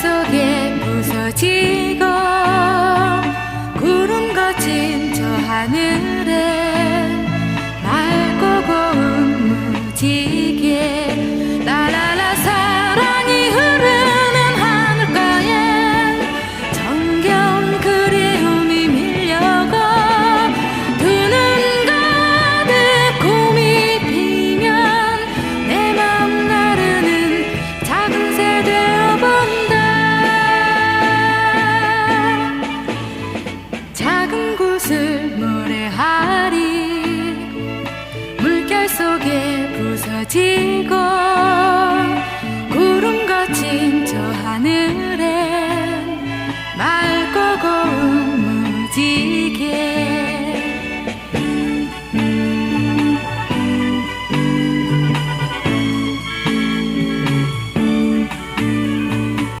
속에 부서지고 구름 거친 저 하늘에 곳을 노래하리. 물결 속에 부서지고 구름 거친 저 하늘에 맑고 고운 무지.